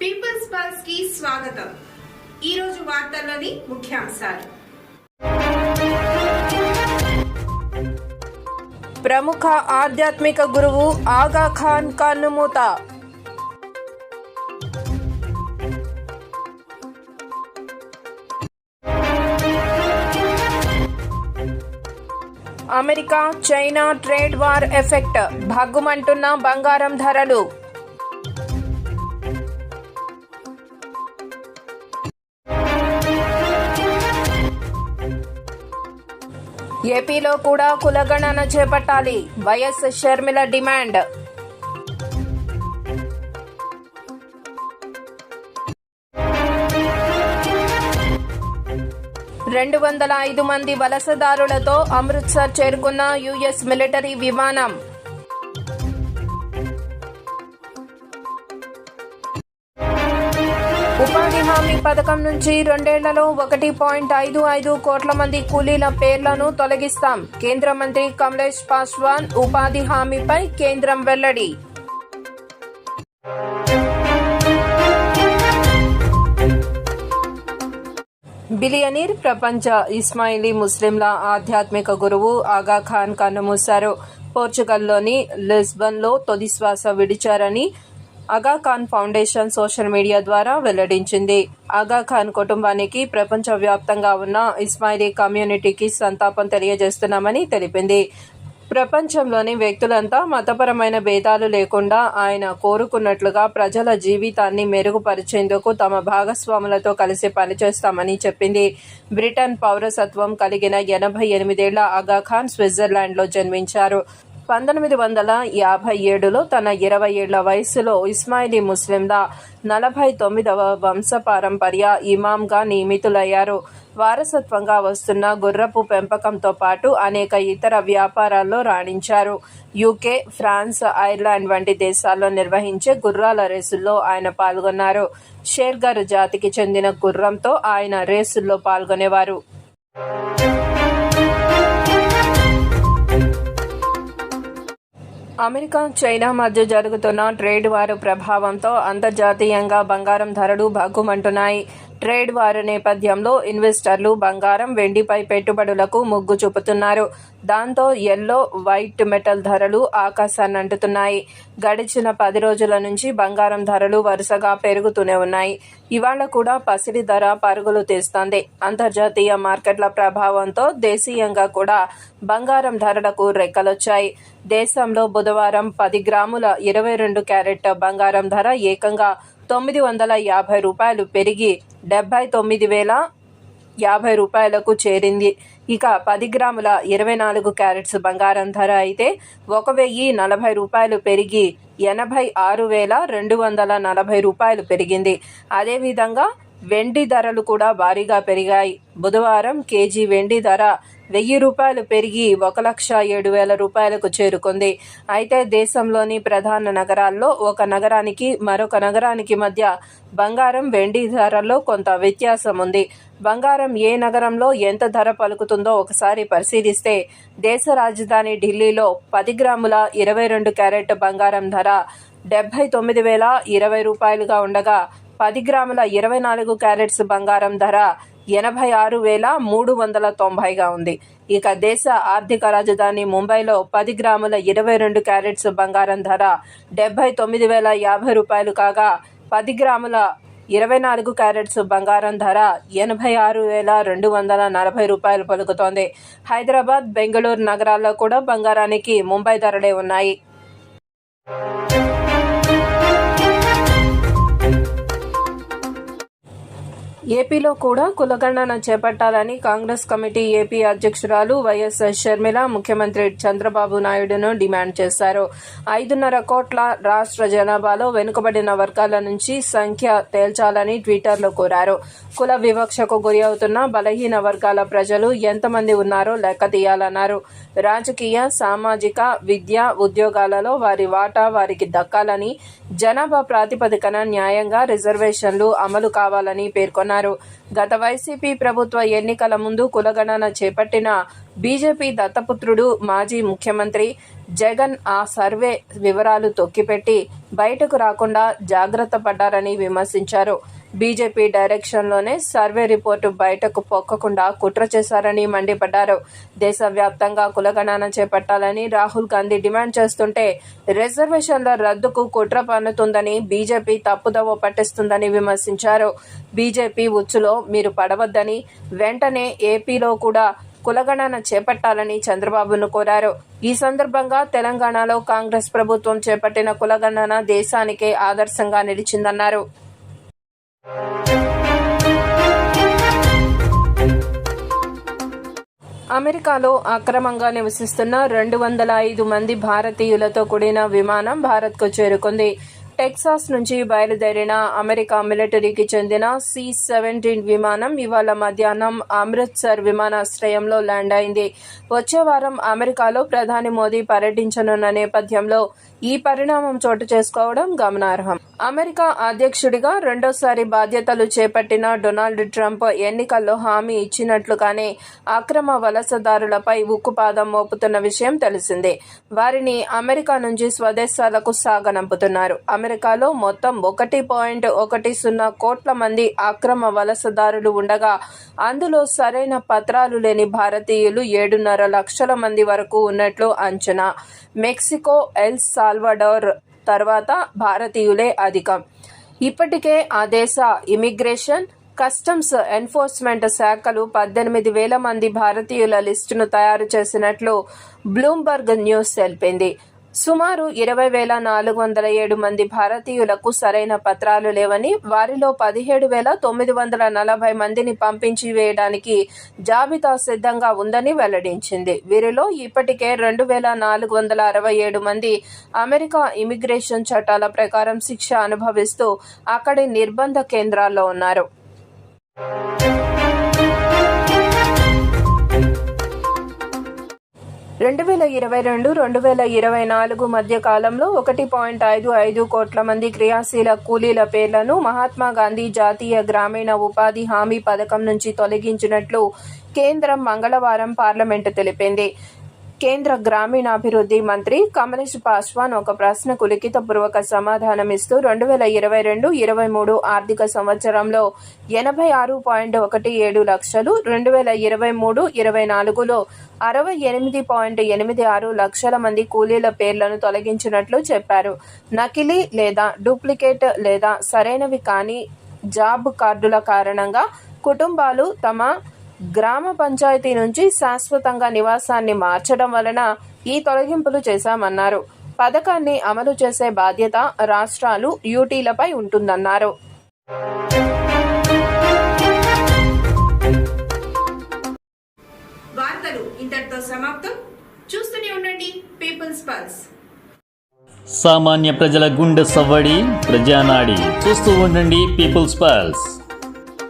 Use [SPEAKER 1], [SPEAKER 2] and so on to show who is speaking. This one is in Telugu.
[SPEAKER 1] పీపుల్స్ పల్స్కి స్వాగతం. ఈ రోజు వార్తల్లోని ముఖ్యాంశాలు.
[SPEAKER 2] ప్రముఖ ఆధ్యాత్మిక గురువు ఆగా Khan కన్నుమూత. America China trade war effect భగ్గుమంటున్న బంగారం ధరలు. ఏపీలో కూడా కులగణన చేపట్టాలి. YS Sharmila demand. రెండు వందల ఐదు మంది వలసదారులతో అమృత్సర్ చేరుకున్న యుఎస్ మిలిటరీ విమానం. పథకం నుంచి రెండేళ్ళలో ఒకటి పాయింట్ ఐదు ఐదు కోట్ల మంది కూలీల పేర్లను తొలగిస్తాం. కేంద్ర మంత్రి కమలేష్ పాస్వాన్ ఉపాధి హామీపై కేంద్రం వెల్లడి. బిలియనీర్ ప్రపంచ ఇస్మాయిలీ ముస్లింల ఆధ్యాత్మిక గురువు ఆగా ఖాన్ కన్నుమూశారు పోర్చుగల్లోని లిస్బన్లో తొలి శ్వాస విడిచారని ఆగా ఖాన్ ఫౌండేషన్ సోషల్ మీడియా ద్వారా వెల్లడించింది. ఆగాఖాన్ కుటుంబానికి ప్రపంచవ్యాప్తంగా ఉన్న ఇస్మాయిలీ కమ్యూనిటీకి సంతాపం తెలియజేస్తున్నామని తెలిపింది. ప్రపంచంలోని వ్యక్తులంతా మతపరమైన భేదాలు లేకుండా ఆయన కోరుకున్నట్లుగా ప్రజల జీవితాన్ని మెరుగుపరిచేందుకు తమ భాగస్వాములతో కలిసి పనిచేస్తామని చెప్పింది. బ్రిటన్ పౌరసత్వం కలిగిన ఎనభై ఎనిమిదేళ్ళ ఆగాఖాన్ స్విట్జర్లాండ్లో జన్మించారు. పంతొమ్మిది వందల యాభై ఏడులో తన ఇరవై ఏళ్ళ వయసులో ఇస్మాయిలీ ముస్లింల నలభై తొమ్మిదవ వంశపారంపర్య ఇమాంగా నియమితులయ్యారు. వారసత్వంగా వస్తున్న గుర్రపు పెంపకంతో పాటు అనేక ఇతర వ్యాపారాల్లో రాణించారు. యూకే ఫ్రాన్స్ ఐర్లాండ్ వంటి దేశాల్లో నిర్వహించే గుర్రాల రేసుల్లో ఆయన పాల్గొన్నారు. షేర్గర్ జాతికి చెందిన గుర్రంతో ఆయన రేసుల్లో పాల్గొనేవారు. అమెరికా చైనా మధ్య జరుగుతున్న ట్రేడ్ వారు ప్రభావంతో అంతర్జాతీయంగా బంగారం ధరలు భగ్గుమంటున్నాయి. ట్రేడ్ వారు నేపథ్యంలో ఇన్వెస్టర్లు బంగారం వెండిపై పెట్టుబడులకు మొగ్గు చూపుతున్నారు. దాంతో ఎల్లో వైట్ మెటల్ ధరలు ఆకాశాన్ని అంటుతున్నాయి గడిచిన పది రోజుల నుంచి బంగారం ధరలు వరుసగా పెరుగుతూనే ఉన్నాయి. ఇవాళ కూడా పసిడి ధర పరుగులు తీస్తోంది. అంతర్జాతీయ మార్కెట్ల ప్రభావంతో దేశీయంగా కూడా బంగారం ధరలకు రెక్కలొచ్చాయి. దేశంలో బుధవారం పది గ్రాముల ఇరవై రెండు క్యారెట్ బంగారం ధర ఏకంగా తొమ్మిది వందల యాభై రూపాయలు పెరిగి డెబ్బై తొమ్మిది వేల యాభై రూపాయలకు చేరింది. ఇక పది గ్రాముల ఇరవై నాలుగు క్యారెట్స్ బంగారం ధర అయితే ఒక వెయ్యి నలభై రూపాయలు పెరిగి ఎనభై ఆరు వేల రెండు వందల నలభై రూపాయలు పెరిగింది. అదేవిధంగా వెండి ధరలు కూడా భారీగా పెరిగాయి. బుధవారం కేజీ వెండి ధర వెయ్యి రూపాయలు పెరిగి ఒక లక్ష ఏడు వేల రూపాయలకు చేరుకుంది. అయితే దేశంలోని ప్రధాన నగరాల్లో ఒక నగరానికి మరొక నగరానికి మధ్య బంగారం వెండి ధరల్లో కొంత వ్యత్యాసం ఉంది. బంగారం ఏ నగరంలో ఎంత ధర పలుకుతుందో ఒకసారి పరిశీలిస్తే దేశ రాజధాని ఢిల్లీలో పది గ్రాముల ఇరవై రెండు క్యారెట్ బంగారం ధర డెబ్బై తొమ్మిది వేల ఇరవై రూపాయలుగా ఉండగా పది గ్రాముల ఇరవై నాలుగు క్యారెట్స్ బంగారం ధర ఎనభై ఆరు వేల మూడు వందల తొంభైగా ఉంది. ఇక దేశ ఆర్థిక రాజధాని ముంబైలో పది గ్రాముల ఇరవై రెండు క్యారెట్స్ బంగారం ధర డెబ్బై తొమ్మిది వేల యాభై రూపాయలు కాగా పది గ్రాముల ఇరవై నాలుగు క్యారెట్స్ బంగారం ధర ఎనభై ఆరు వేల రెండు వందల నలభై రూపాయలు పలుకుతోంది. హైదరాబాద్ బెంగళూరు నగరాల్లో కూడా బంగారానికి ముంబై ధరలే ఉన్నాయి. ఏపీలో కూడా కులగణన చేపట్టాలని కాంగ్రెస్ కమిటీ ఏపీ అధ్యక్షురాలు వైఎస్ షర్మిల ముఖ్యమంత్రి చంద్రబాబు నాయుడును డిమాండ్ చేశారు. ఐదున్నర కోట్ల రాష్ట్ర జనాభాలో వెనుకబడిన వర్గాల నుంచి సంఖ్య తేల్చాలని ట్విట్టర్లో కోరారు. కుల వివక్షకు గురి అవుతున్న బలహీన వర్గాల ప్రజలు ఎంతమంది ఉన్నారో లెక్క తీయాలన్నారు. రాజకీయ సామాజిక విద్య ఉద్యోగాలలో వారి వాటా వారికి దక్కాలని జనాభా ప్రాతిపదికన న్యాయంగా రిజర్వేషన్లు అమలు కావాలని పేర్కొన్నారు. గత వైసీపీ ప్రభుత్వ ఎన్నికల ముందు కులగణన చేపట్టిన బీజేపీ దత్తపుత్రుడు మాజీ ముఖ్యమంత్రి జగన్ ఆ సర్వే వివరాలు తొక్కిపెట్టి బయటకు రాకుండా జాగ్రత్త పడ్డారని విమర్శించారు. బీజేపీ డైరెక్షన్లోనే సర్వే రిపోర్టు బయటకు పొక్కకుండా కుట్ర చేశారని మండిపడ్డారు. దేశవ్యాప్తంగా కులగణన చేపట్టాలని రాహుల్ గాంధీ డిమాండ్ చేస్తుంటే రిజర్వేషన్ల రద్దుకు కుట్ర పన్నుతుందని బీజేపీ తప్పుదవ పట్టిస్తుందని విమర్శించారు. బీజేపీ ఉచ్చులో మీరు పడవద్దని వెంటనే ఏపీలో కూడా కులగణన చేపట్టాలని చంద్రబాబును కోరారు. ఈ సందర్భంగా తెలంగాణలో కాంగ్రెస్ ప్రభుత్వం చేపట్టిన కులగణన దేశానికే ఆదర్శంగా నిలిచిందన్నారు. అమెరికాలో అక్రమంగా నివసిస్తున్న రెండు వందల ఐదు మంది భారతీయులతో కూడిన విమానం భారత్కు చేరుకుంది. టెక్సాస్ నుంచి బయలుదేరిన అమెరికా మిలిటరీకి చెందిన సి సెవెంటీన్ విమానం ఇవాళ మధ్యాహ్నం అమృత్సర్ విమానాశ్రయంలో ల్యాండ్ అయింది. వచ్చే వారం అమెరికాలో ప్రధాని మోదీ పర్యటించనున్న నేపథ్యంలో ఈ పరిణామం చోటు చేసుకోవడం గమనార్హం. అమెరికా అధ్యక్షుడిగా రెండోసారి బాధ్యతలు చేపట్టిన డొనాల్డ్ ట్రంప్ ఎన్నికల్లో హామీ ఇచ్చినట్లుగానే అక్రమ వలసదారులపై ఉక్కుపాదం మోపుతున్న విషయం తెలిసిందే. వారిని అమెరికా నుంచి స్వదేశాలకు సాగనంపుతున్నారు. అమెరికాలో మొత్తం ఒకటి పాయింట్ ఒకటి సున్నా కోట్ల మంది అక్రమ వలసదారులు ఉండగా అందులో సరైన పత్రాలు లేని భారతీయులు ఏడున్నర లక్షల మంది వరకు ఉన్నట్లు అంచనా. మెక్సికో ఎల్ సాల్వడోర్ తర్వాత భారతీయులే అధికం. ఇప్పటికే ఆ దేశ ఇమిగ్రేషన్ కస్టమ్స్ ఎన్ఫోర్స్మెంట్ శాఖలు పద్దెనిమిది వేల మంది భారతీయుల లిస్టును తయారు చేసినట్లు బ్లూంబర్గ్ న్యూస్ తెలిపింది. సుమారు ఇరవై వేల నాలుగు వందల ఏడు మంది భారతీయులకు సరైన పత్రాలు లేవని వారిలో పదిహేడు వేల తొమ్మిది వందల నలభై మందిని పంపించి వేయడానికి జాబితా సిద్ధంగా ఉందని వెల్లడించింది. వీరిలో ఇప్పటికే రెండు వేల నాలుగు వందల అరవై ఏడు మంది అమెరికా ఇమిగ్రేషన్ చట్టాల ప్రకారం శిక్ష అనుభవిస్తూ అక్కడి నిర్బంధ కేంద్రాల్లో ఉన్నారు. రెండు వేల ఇరవై రెండు రెండు వేల ఇరవై నాలుగు మధ్య కాలంలో ఒకటి పాయింట్ ఐదు ఐదు కోట్ల మంది క్రియాశీల కూలీల పేర్లను మహాత్మా గాంధీ జాతీయ గ్రామీణ ఉపాధి హామీ పథకం నుంచి తొలగించినట్లు కేంద్రం మంగళవారం పార్లమెంటు తెలిపింది. కేంద్ర గ్రామీణాభివృద్ధి మంత్రి కమలేష్ పాస్వాన్ ఒక ప్రశ్నకు లిఖితపూర్వక సమాధానమిస్తూ రెండు వేల ఇరవై రెండు ఇరవై మూడు ఆర్థిక సంవత్సరంలో ఎనభై ఆరు పాయింట్ ఒకటి ఏడు లక్షలు రెండు వేల ఇరవై మూడు ఇరవై నాలుగులో అరవై ఎనిమిది పాయింట్ ఎనిమిది ఆరు లక్షల మంది కూలీల పేర్లను తొలగించినట్లు చెప్పారు. నకిలీ లేదా డూప్లికేట్ లేదా సరైనవి కాని జాబ్ కార్డుల కారణంగా కుటుంబాలు తమ గ్రామ పంచాయతీ నుంచి శాశ్వతంగా నివాసాన్ని మార్చడం వలన ఈ తొలగింపులు చేశామన్నారు. పథకాన్ని అమలు చేసే బాధ్యత రాష్ట్రాలు యూటీలపై ఉంటుందన్నారు.
[SPEAKER 1] వార్తలు ఇంతటితో సమాప్తం. చూస్తూనే ఉండండి పీపుల్స్ పల్స్
[SPEAKER 3] సామాన్య ప్రజల గుండె సవ్వడి ప్రజానాడి. చూస్తూ ఉండండి పీపుల్స్ పల్స్